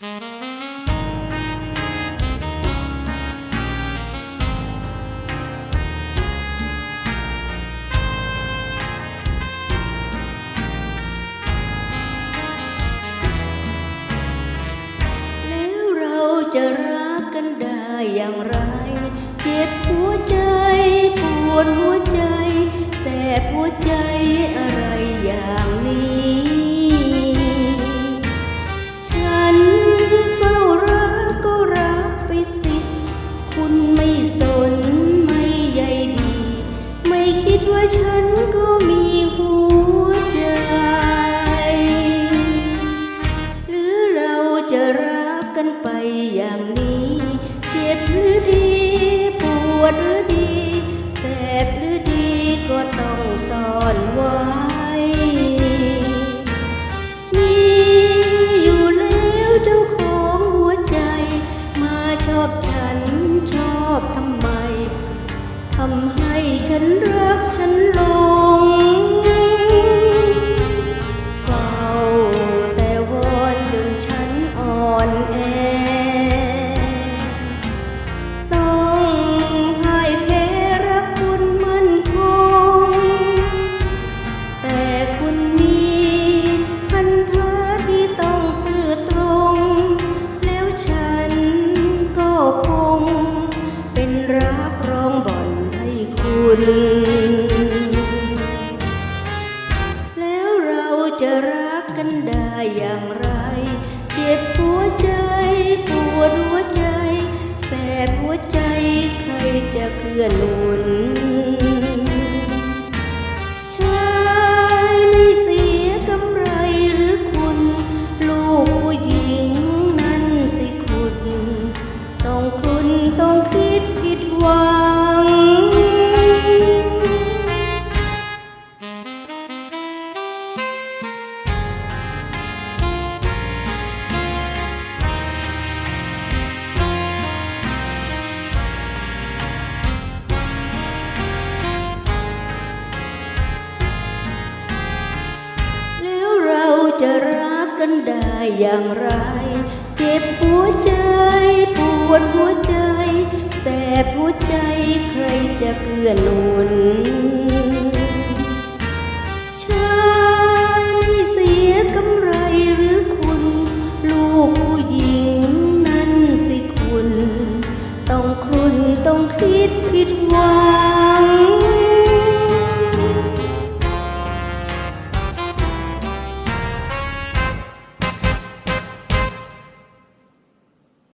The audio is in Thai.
แล้วเราจะรักกันได้อย่างไร เจ็บหัวใจปวดหัวใจ แสบหัวใจอะไรอย่างนี้ ดว่าฉันก็มีหัวใจ ฉันรักฉันหลง แล้วเราจะรักกันได้อย่างไร เจ็บหัวใจ ปวดหัวใจ แสบหัวใจใครจะเกื้อหนุนชายไม่เสียกำไรหรือคุณ ลูกผู้หญิงนั้นสิคุณ ต้องคุณต้องคิดผิดหวัง อย่างไร เจ็บหัวใจ ปวดหัวใจ แสบหัวใจใครจะเกื้อหนุนฉันเสียกำไรหรือคุณ ลูกผู้หญิงนั้นสิคุณ ต้องคุณต้องคิดคิดว่า